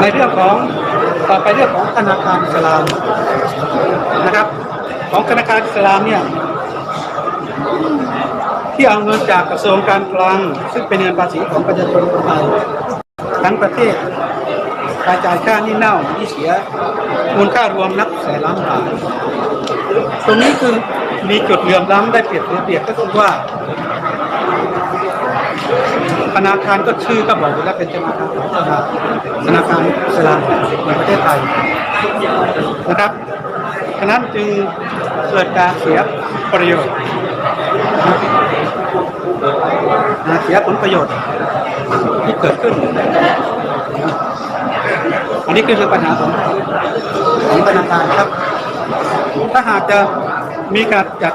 ในเรื่องของต่อไปเรื่องของธนาคารอิสลามนะครับ ของธนาคารอิสลามเนี่ยที่เอาเงินจากกระทรวงการคลัง ซึ่งเป็นเงินภาษีของประชาชนคนไทยทั้งประเทศกระจายค่านี่เน่าที่เสียมูลค่ารวมนับแสนล้านบาทตรงนี้คือมีจุดเหลื่อมล้ำได้เปรียบเสียเปรียบก็คือว่า ธนาคารก็ชื่อก็บอกอยู่แล้วเป็นธนาคารของธนาธนาคารอิสลามในประเทศไทยนะครับฉะนั้นจึงเกิดการเสียประโยชน์นะเสียผลประโยชน์ที่เกิดขึ้น อันนี้คือปัญหาของของธนาคารครับ ถ้าหากจะ มีการจัด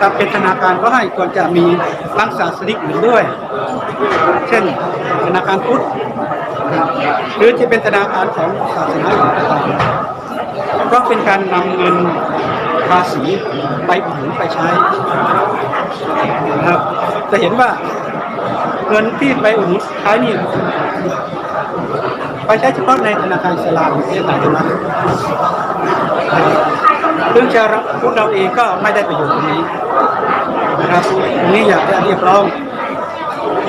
ทำเป็นธนาคารก็ให้ควรจะมีรังศาสนิกอื่นด้วย เช่นธนาคารพุทธหรือจะเป็นธนาคารของศาสนาอื่นก็ตามเพราะเป็นการนำเงินภาษีไปอุดหนุนไปใช้นะครับจะเห็นว่าเงินที่ไปอุดหนุนใช้นี่ไปใช้เฉพาะในธนาคารสลามประเทศไทยเท่านั้น ซึ่งชาวพุทธเราเองก็ไม่ได้ประโยชน์ตรงนี้นะครับตรงนี้อยากจะเรียกร้อง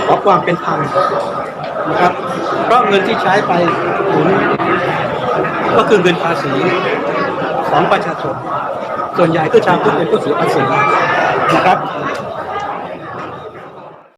ขอความเป็นธรรมนะครับ เพราะเงินที่ใช้ไปหมุนก็คือเงินภาษีของประชาชน ส่วนใหญ่ก็ชาวพุทธเป็นผู้เสียภาษีนะครับ